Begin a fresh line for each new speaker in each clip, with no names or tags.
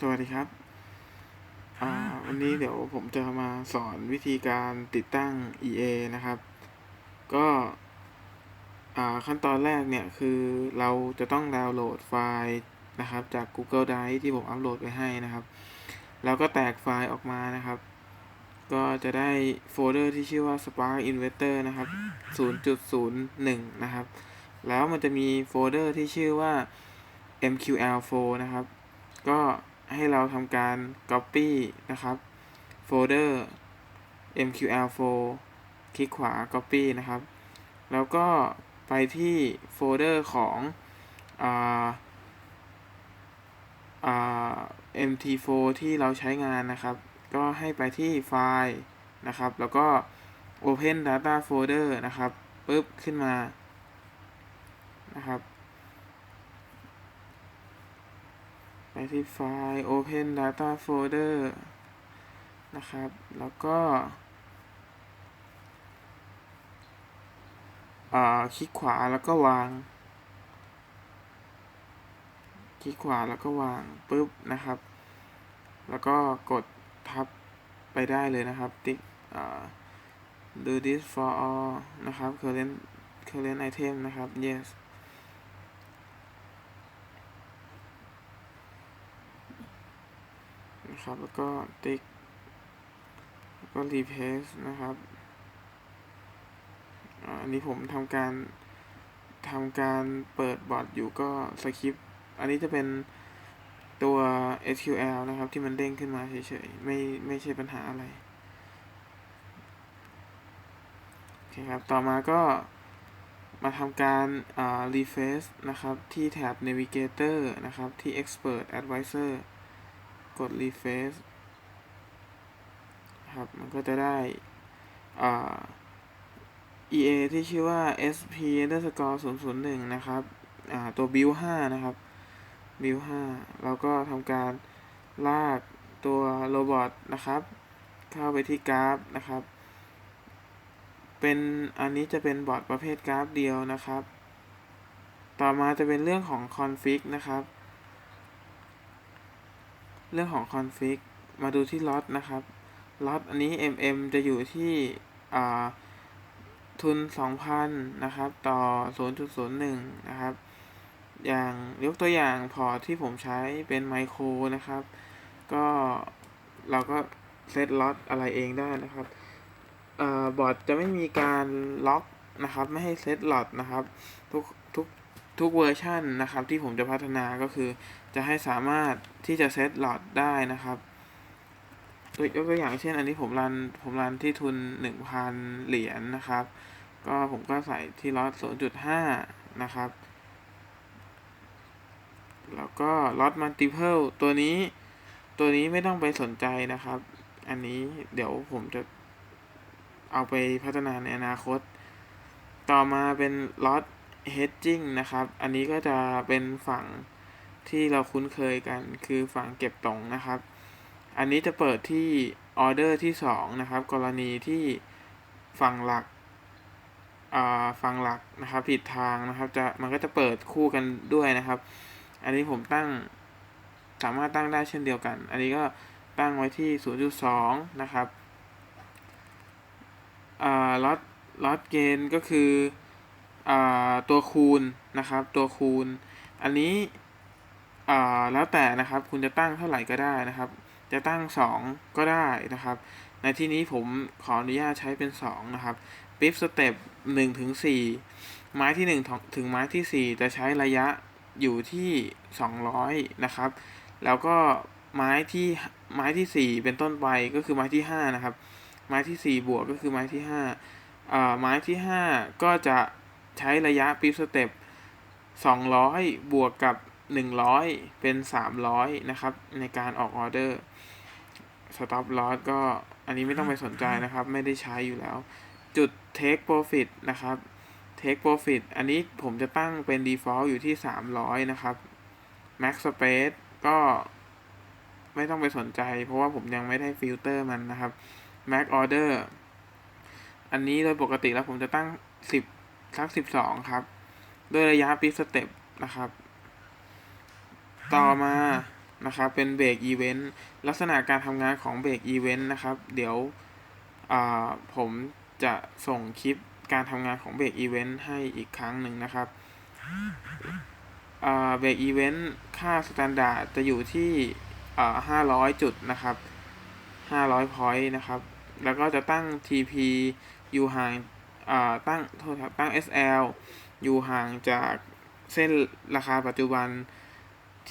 สวัสดีครับอ่าวันนี้เดี๋ยวผมจะมาสอนวิธีการติดตั้ง EA นะครับ ก็อ่าขั้นตอนแรกเนี่ยคือเราจะต้องดาวน์โหลดไฟล์นะครับ จาก Google Drive ที่ผมอัปโหลดไปให้นะครับแล้วก็แตกไฟล์ออกมานะครับ ก็จะได้โฟลเดอร์ที่ชื่อว่า Spark Inventor นะครับ 0.01 นะครับ แล้วมันจะมีโฟลเดอร์ที่ชื่อว่า MQL4 นะครับ ก็ ให้เราทำการ Copy นะครับโฟลเดอร์ MQL4 คลิกขวา Copy นะครับ แล้วก็ไปที่โฟลเดอร์ของอ่าอ่า MT4 ที่เราใช้งานนะครับ ก็ให้ไปที่ไฟล์นะครับ แล้วก็ Open Data Folder นะครับปุ๊บขึ้นมานะครับ ไปที่ไฟล์ Open Data Folder นะครับ แล้วก็คลิกขวาแล้วก็วาง คลิกขวาแล้วก็วางปุ๊บนะครับ แล้วก็กดทับไปได้เลยนะครับ ติ๊ก do this for all นะครับ current current item นะครับ yes นะ ครับ แล้วก็ติ๊ก แล้วก็ replace นะครับ อันนี้ผมทำการทำการเปิดบอทอยู่ก็สคริปต์ อันนี้จะเป็นตัว SQL นะครับ ที่มันเด้งขึ้นมาเฉยๆ ไม่ไม่ใช่ปัญหาอะไรโอเคครับ ต่อมาก็มาทำการอ่า refresh นะครับ ที่แถบ navigator นะครับ ที่ expert advisor กด refresh ครับ มันก็จะได้ EA ที่ชื่อว่า SP underscore 001 นะครับ ตัว build 5 นะครับ build 5เราก็ทำการลากตัวโรบอทนะครับ เข้าไปที่กราฟนะครับ เป็นอันนี้จะเป็นบอร์ดประเภทกราฟเดียวนะครับ ต่อมาจะเป็นเรื่องของ config นะครับ เรื่องของ config มาดูที่ล็อตนะครับล็อตอันนี้ mm จะอยู่ที่อ่าทุน 2,000 นะครับ ต่อ 0.01 นะครับ อย่างยกตัวอย่างพอที่ผมใช้เป็นไมโครนะครับ ก็เราก็เซตล็อตอะไรเองได้นะครับเออบอร์ดจะไม่มีการล็อกนะครับ ไม่ให้เซตล็อตนะครับ ทุก ทุกเวอร์ชันนะครับที่ผมจะพัฒนาก็คือ จะให้สามารถที่จะเซตล็อตได้นะครับยกตัวอย่างเช่น อันนี้ผมรันผมรันที่ทุน 1,000 เหรียญนะครับ ก็ผมก็ใส่ที่ล็อต0.5 นะครับ แล้วก็ล็อตมัลติเพลตัวนี้ตัวนี้ไม่ต้องไปสนใจนะครับ อันนี้เดี๋ยวผมจะเอาไปพัฒนาในอนาคต ต่อมาเป็นล็อต hedging นะครับ อันนี้ก็จะเป็นฝั่งที่เราคุ้นเคยกัน คือฝั่งเก็บตรงนะครับ อันนี้จะเปิดที่ออเดอร์ที่ 2 นะครับ กรณีที่ฝั่งหลักฝั่งหลักนะครับ ผิดทางนะครับ จะมันก็จะเปิดคู่กันด้วยนะครับ อันนี้ผมตั้งสามารถตั้งได้เช่นเดียวกัน อันนี้ก็ตั้งไว้ที่ 0.2 นะครับล็อตล็อตเกนก็คือ ตัวคูณนะครับ ตัวคูณ อันนี้แล้วแต่นะครับคุณจะตั้งเท่าไหร่ก็ได้นะครับ จะตั้ง 2 ก็ได้นะครับ ในที่นี้ผมขออนุญาตใช้เป็น 2 นะครับปิฟสเต็ป1ถึง4ไม้ที่ 1 ถึงไม้ที่ 4 จะใช้ระยะอยู่ที่ 200 นะครับ แล้วก็ไม้ที่ไม้ที่ 4 เป็นต้นไปก็คือไม้ที่ 5 นะครับ ไม้ที่ 4 บวกก็คือไม้ที่5อ่าไม้ที่ 5 ก็จะ ใช้ระยะปิฟสเต็ป200 บวกกับ 100 เป็น 300 นะครับ ในการออกออเดอร์สต็อปลอสก็อันนี้ไม่ต้องไปสนใจนะครับ ไม่ได้ใช้อยู่แล้ว จุด take profit นะครับ take profit อันนี้ผมจะตั้งเป็น default อยู่ที่ 300 นะครับ max space ก็ไม่ต้องไปสนใจ เพราะว่าผมยังไม่ได้ฟิลเตอร์มันนะครับ max order อันนี้โดยปกติแล้วผมจะตั้ง 10 สัก12ครับ ด้วยระยะ p ิ step นะครับ ต่อมานะครับเป็นเบรกอีเวนต์ลักษณะการทำงานของเบรกอีเวนต์นะครับ เดี๋ยวผมจะส่งคลิปการทำงานของเบรกอีเวนต์ให้อีกครั้งหนึ่งนะครับเบรกอีเวนต์ค่าสแตนดาร์ดจะอยู่ที่อ่า500จุดนะครับ500 point นะครับ แล้วก็จะตั้ง TP อยู่ห่าง ตั้งโทษครับตั้ง SL อยู่ห่างจากเส้นราคาปัจจุบัน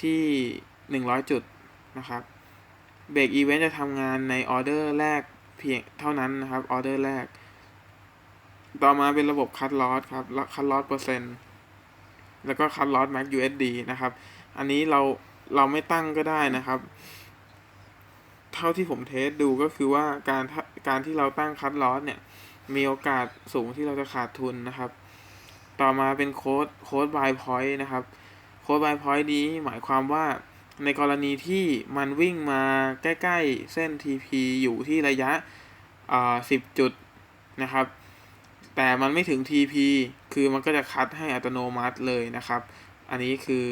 ที่ 100 จุดนะครับเบรกอีเวนต์จะทำงานในออเดอร์แรกเพียงเท่านั้นนะครับออเดอร์แรก ต่อมาเป็นระบบคั t ลอ s ครับคั t ลอ s เปอร์เซ็นต์แล้วก็คั t ลอ s max USD นะครับ อันนี้เราเราไม่ตั้งก็ได้นะครับ เท่าที่ผมเทสดูก็คือว่าการการที่เราตั้งคั t ลอ s เนี่ย มีโอกาสสูงที่เราจะขาดทุนนะครับ ต่อมาเป็นโค้ดโค้ด buy point นะครับ โค้ด buy point นี้หมายความว่าในกรณีที่มันวิ่งมาใกล้ ๆ เส้น TP อยู่ที่ระยะอ่า10จุดนะครับ แต่มันไม่ถึง TP คือมันก็จะคัดให้อัตโนมัติเลยนะครับ อันนี้คือ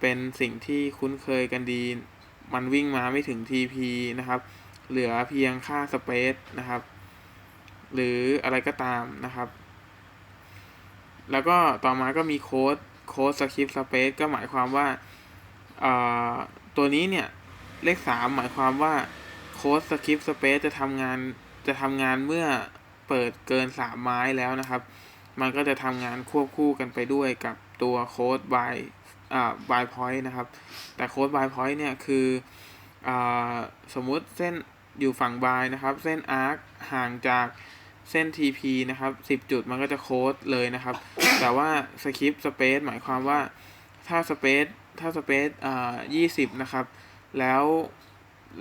เป็นสิ่งที่คุ้นเคยกันดี มันวิ่งมาไม่ถึง TP นะครับ เหลือเพียงค่าสเปซนะครับ หรืออะไรก็ตามนะครับ แล้วก็ต่อมาก็มีโค้ดโค้ดสคริปต์สเปซก็หมายความว่าตัวนี้เนี่ย เลขสามหมายความว่าโค้ดสคริปต์สเปซจะทำงานจะทำงานเมื่อเปิดเกินสามไม้แล้วนะครับ มันก็จะทำงานควบคู่กันไปด้วยกับตัวโค้ด by อ่า by point นะครับ แต่โค้ด by point เนี่ยคืออาสมมุติเส้นอยู่ฝั่ง by นะครับ เส้น arc ห่างจาก เส้น TP นะครับ10 จุดมันก็จะโค้ดเลยนะครับ แต่ว่าสคริปต์สเปซหมายความว่าถ้าสเปซถ้าสเปซอ่า20นะครับ แล้ว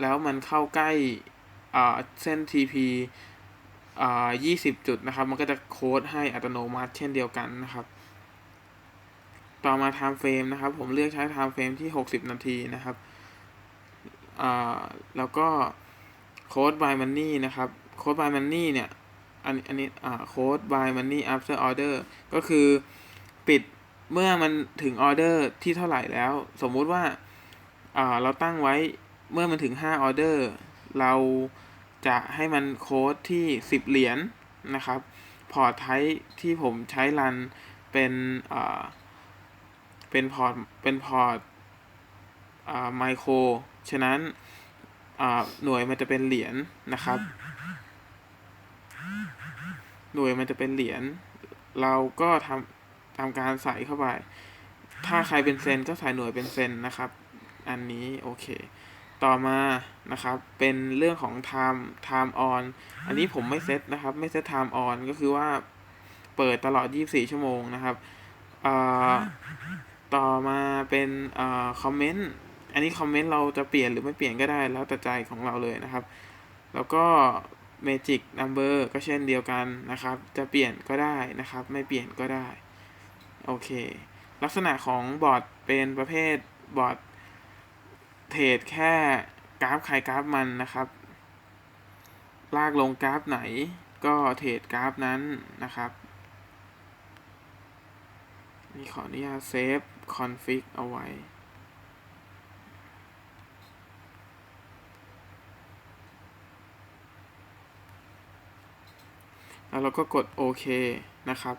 แล้วมันเข้าใกล้อ่าเส้น TP อ่า20จุดนะครับ มันก็จะโค้ดให้อัตโนมัติเช่นเดียวกันนะครับ ต่อมา time frame นะครับ ผมเลือกใช้ time frame ที่ 60 นาทีนะครับอ่าแล้วก็ code by money นะครับ code by money เนี่ย อันอันนี้อ่า code by money after order ก็คือปิดเมื่อมันถึงออเดอร์ที่เท่าไหร่แล้ว สมมุติว่าอ่าเราตั้งไว้เมื่อมันถึง5ออเดอร์เราจะให้มันโค้ดที่ 10 เหรียญนนะครับพอร์ตไทที่ผมใช้รันเป็นอ่าเป็นพอร์ตเป็นพอร์ตอ่าไมโครฉะนั้นอ่าหน่วยมันจะเป็นเหรียญนนะครับ หน่วยมันจะเป็นเหรียญเราก็ทำทำการใส่เข้าไป ถ้าใครเป็นเซนก็ใส่หน่วยเป็นเซนนะครับ อันนี้โอเค ต่อมานะครับ เป็นเรื่องของ time time on อันนี้ผมไม่เซตนะครับ ไม่เซต time on ก็คือว่าเปิดตลอด 24 ชั่วโมงนะครับต่อมาเป็นคอมเมนต์อันนี้คอมเมนต์เราจะเปลี่ยนหรือไม่เปลี่ยนก็ได้แล้วแต่ใจของเราเลยนะครับ แล้วก็ Magic Number ก็เช่นเดียวกันนะครับ จะเปลี่ยนก็ได้นะครับ ไม่เปลี่ยนก็ได้ โอเค ลักษณะของบอร์ดเป็นประเภทบอร์ดเทรดแค่กราฟใครกราฟมันนะครับ ลากลงกราฟไหนก็เทรดกราฟนั้นนะครับนี่ขออนุญาตเซฟคอนฟิกเอาไว้ แล้วเราก็กดโอเคนะครับ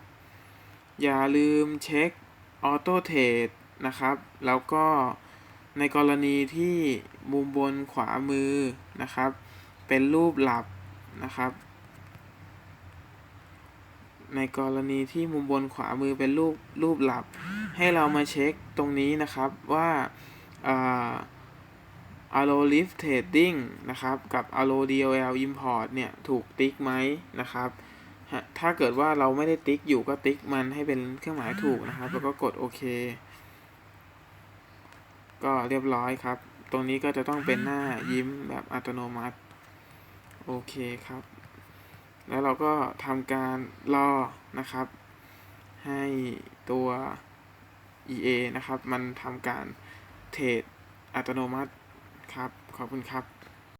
อย่าลืมเช็คออโต้เทรดนะครับ แล้วก็ในกรณีที่มุมบนขวามือนะครับ เป็นรูปหลับนะครับ ในกรณีที่มุมบนขวามือเป็นรูปรูปหลับ ให้เรามาเช็คตรงนี้นะครับว่า allo lift trading นะครับ กับ allo dol import เนี่ย ถูกติ๊กไหมนะครับ ถ้าเกิดว่าเราไม่ได้ติ๊กอยู่ก็ติ๊กมันให้เป็นเครื่องหมายถูกนะครับ แล้วก็กดโอเค ก็เรียบร้อยครับ ตรงนี้ก็จะต้องเป็นหน้ายิ้มแบบอัตโนมัติ โอเคครับ แล้วเราก็ทำการรอนะครับ ให้ตัว EA นะครับ มันทำการเทรดอัตโนมัติครับ ขอบคุณครับ